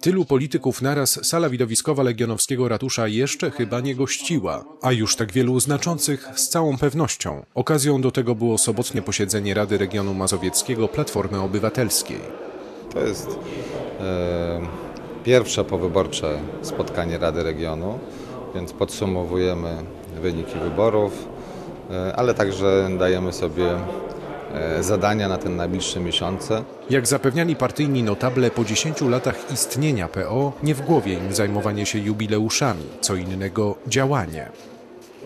Tylu polityków naraz sala widowiskowa Legionowskiego Ratusza jeszcze chyba nie gościła, a już tak wielu znaczących z całą pewnością. Okazją do tego było sobotnie posiedzenie Rady Regionu Mazowieckiego Platformy Obywatelskiej. To jest e, pierwsze powyborcze spotkanie Rady Regionu, więc podsumowujemy wyniki wyborów, e, ale także dajemy sobie zadania na ten najbliższe miesiące. Jak zapewniali partyjni notable, po 10 latach istnienia PO nie w głowie im zajmowanie się jubileuszami, co innego działanie.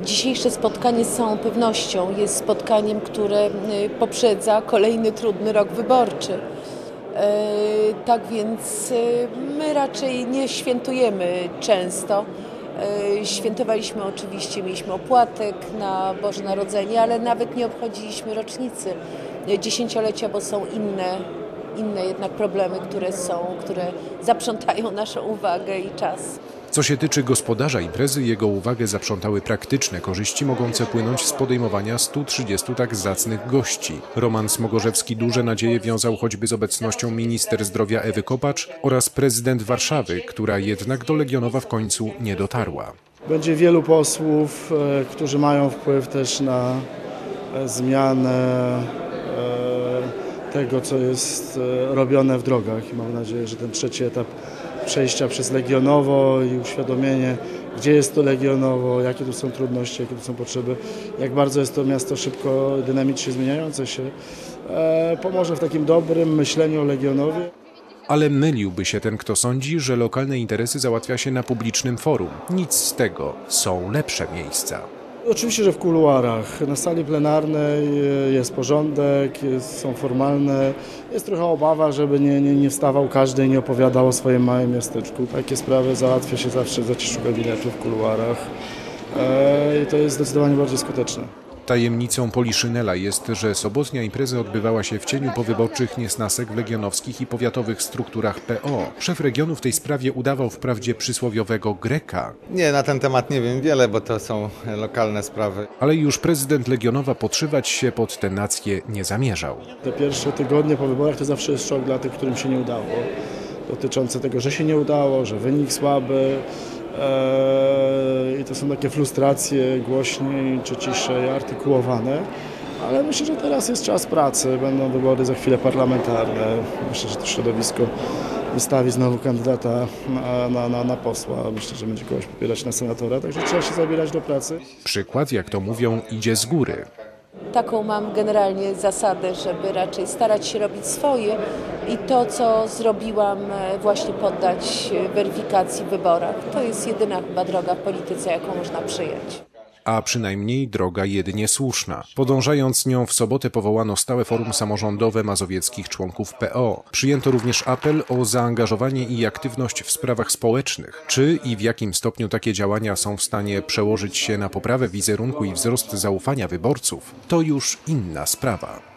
Dzisiejsze spotkanie z całą pewnością jest spotkaniem, które y, poprzedza kolejny trudny rok wyborczy. E, Tak więc y, my raczej nie świętujemy często. E, Świętowaliśmy oczywiście, mieliśmy opłatek na Boże Narodzenie, ale nawet nie obchodziliśmy rocznicy dziesięciolecia, bo są inne, inne jednak problemy, które są, które zaprzątają naszą uwagę i czas. Co się tyczy gospodarza imprezy, jego uwagę zaprzątały praktyczne korzyści mogące płynąć z podejmowania 130 tak zacnych gości. Roman Smogorzewski duże nadzieje wiązał choćby z obecnością minister zdrowia Ewy Kopacz oraz prezydent Warszawy, która jednak do Legionowa w końcu nie dotarła. Będzie wielu posłów, e, którzy mają wpływ też na e, zmianę tego, co jest e, robione w drogach i mam nadzieję, że ten trzeci etap przejścia przez Legionowo i uświadomienie, gdzie jest to Legionowo, jakie tu są trudności, jakie tu są potrzeby, jak bardzo jest to miasto szybko, dynamicznie zmieniające się, e, pomoże w takim dobrym myśleniu o Legionowie. Ale myliłby się ten, kto sądzi, że lokalne interesy załatwia się na publicznym forum. Nic z tego. Są lepsze miejsca. Oczywiście, że w kuluarach. Na sali plenarnej e, jest porządek, jest, są formalne. Jest trochę obawa, żeby nie, nie, nie wstawał każdy i nie opowiadał o swoim małym miasteczku. Takie sprawy załatwia się zawsze w zaciszu gabinetu w kuluarach. E, I to jest zdecydowanie bardziej skuteczne. Tajemnicą Poliszynela jest, że sobotnia impreza odbywała się w cieniu powyborczych niesnasek w legionowskich i powiatowych strukturach PO. Szef regionu w tej sprawie udawał wprawdzie przysłowiowego Greka, Nie, na ten temat nie wiem wiele, bo to są lokalne sprawy. ale już prezydent Legionowa podszywać się pod tę nację nie zamierzał. Te pierwsze tygodnie po wyborach to zawsze jest szok dla tych, którym się nie udało. Dotyczący tego, że się nie udało, że wynik słaby. Eee, I to są takie frustracje głośniej czy ciszej artykułowane. Ale myślę, że teraz jest czas pracy. Będą wybory za chwilę parlamentarne. Myślę, że to środowisko wystawi znowu kandydata na, na, na, na posła. Myślę, że będzie kogoś popierać na senatora. Także trzeba się zabierać do pracy. Przykład, jak to mówią, idzie z góry. Taką mam generalnie zasadę, żeby raczej starać się robić swoje i to, co zrobiłam, e, właśnie poddać e, weryfikacji w wyborach. To jest jedyna chyba droga w polityce, jaką można przyjąć. A przynajmniej droga jedynie słuszna. Podążając nią w sobotę powołano stałe forum samorządowe mazowieckich członków PO. Przyjęto również apel o zaangażowanie i aktywność w sprawach społecznych. Czy i w jakim stopniu takie działania są w stanie przełożyć się na poprawę wizerunku i wzrost zaufania wyborców, to już inna sprawa.